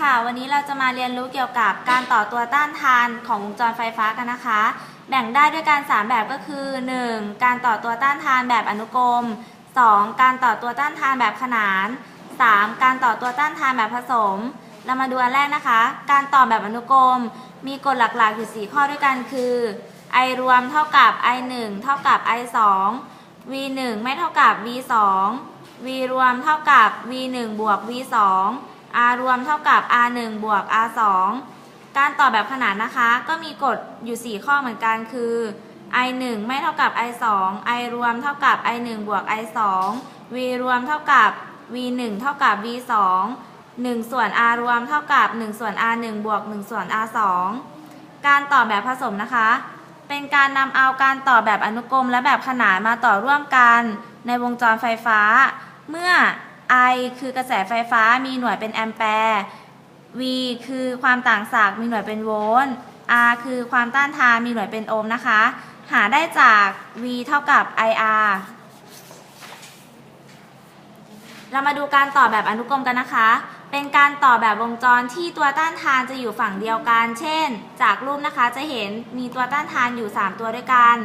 ค่ะ วันนี้เราจะมาเรียนรู้เกี่ยวกับการต่อตัวต้านทานของวงจรไฟฟ้ากันนะคะ แบ่งได้ด้วยการ3แบบก็คือ 1. การต่อตัวต้านทานแบบอนุกรม 2. การต่อตัวต้านทานแบบขนาน 3. การต่อตัวต้านทานแบบผสม เรามาดูอันแรกนะคะ การต่อแบบอนุกรม มีกฎหลักๆอยู่ 4 ข้อด้วยกันคือ i รวมเท่ากับ i 1เท่ากับ i 2 v 1ไม่เท่ากับ v 2 v รวมเท่ากับ v 1บวก v 2 r รวมเท่ากับ r 1บวก r 2การต่อแบบขนานนะคะ ก็มีกฎอยู่ 4 ข้อเหมือนกันคือ i 1ไม่เท่ากับ i 2 i รวมเท่ากับ i 1บวก i 2 v รวมเท่ากับ v 1เท่ากับ v 2 1 ส่วน r รวมเท่ากับ 1 ส่วน r 1บวก 1 ส่วน r 2การต่อแบบผสมนะคะ เป็นการนำเอาการต่อแบบอนุกรมและแบบขนานมาต่อร่วมกันในวงจรไฟฟ้า เมื่อ I คือกระแสไฟฟ้ามีหน่วยเป็นแอมแปร์ V คือความต่างศักย์มีหน่วยเป็นโวลต์ R คือความต้านทานมีหน่วยเป็นโอห์มนะคะ หาได้จาก V เท่ากับ IR เรามาดูการต่อแบบอนุกรมกันนะคะ เป็นการต่อแบบวงจรที่ตัวต้านทานจะอยู่ฝั่งเดียวกัน เช่น จากรูปนะคะจะเห็นมีตัวต้านทานอยู่ 3 ตัวด้วยกัน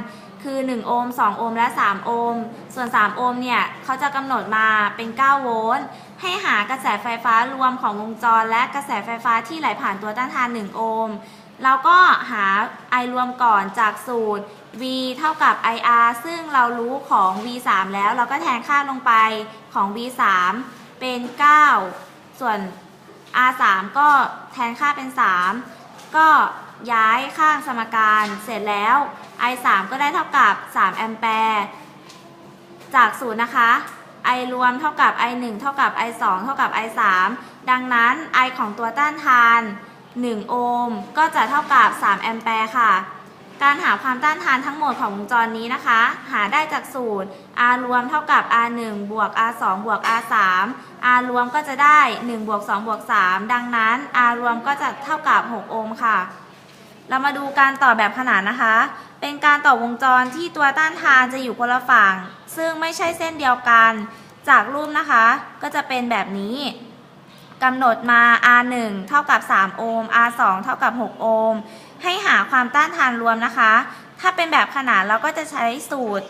คือ 1 โอห์ม2โอห์มและ 3 โอห์มส่วน 3 โอห์มเนี่ยเขาจะกำหนดมาเป็น 9 โวลต์ให้หากระแสไฟฟ้ารวมของวงจร และกระแสไฟฟ้าที่ไหลผ่านตัวต้านทาน 1 โอห์มเราก็หา I รวมก่อนจากสูตร V เท่ากับ IR ซึ่งเรารู้ของ V 3แล้ว เราก็แทนค่าลงไปของ V 3เป็น 9 ส่วน R 3ก็แทนค่าเป็น 3 ก็ย้ายข้างสมการเสร็จแล้ว I 3ก็ได้เท่ากับ 3 แอมแปร์จากศูนย์นะคะ I รวมเท่ากับ I 1เท่ากับ I 2เท่ากับ I 3ดังนั้น I ของตัวต้านทาน 1 โอห์มก็จะเท่ากับ 3 แอมแปร์ค่ะ การหาความต้านทานทั้งหมดของวงจรนี้นะคะ หาได้จากสูตร R รวมเท่ากับ R 1บวก R 2บวก R 3 R รวมก็จะได้1บวก2บวก3ดังนั้น R รวมก็จะเท่ากับ 6 โอห์มค่ะ เรามาดูการต่อแบบขนานนะคะ เป็นการต่อวงจรที่ตัวต้านทานจะอยู่คนละฝั่ง ซึ่งไม่ใช่เส้นเดียวกัน จากรูปนะคะ ก็จะเป็นแบบนี้ กำหนดมา R1 เท่ากับ 3 โอห์ม R2 เท่ากับ 6 โอห์ม ให้หาความต้านทานรวมนะคะ ถ้าเป็นแบบขนานเราก็จะใช้สูตร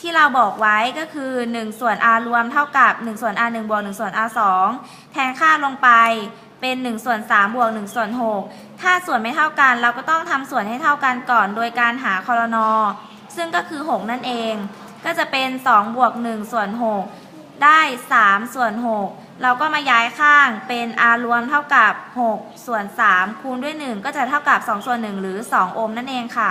ที่เราบอกไว้ก็คือ 1 ส่วน R รวมเท่ากับ 1 ส่วน R 1 บวก 1 ส่วน R 2 แทนค่าลงไปเป็น1ส่วน3บวก1ส่วน6ถ้าส่วนไม่เท่ากัน เราก็ต้องทำส่วนให้เท่ากันก่อนโดยการหาคอรนอซึ่งก็คือ 6 นั่นเอง ก็จะเป็น 2 บวก 1 ส่วน 6 ได้3ส่วน6เราก็มาย้ายข้างเป็น R รวมเท่ากับ 6 ส่วน 3 คูณด้วย 1 ก็จะเท่ากับ 2 ส่วน 1 หรือ 2 โอห์มนั่นเองค่ะ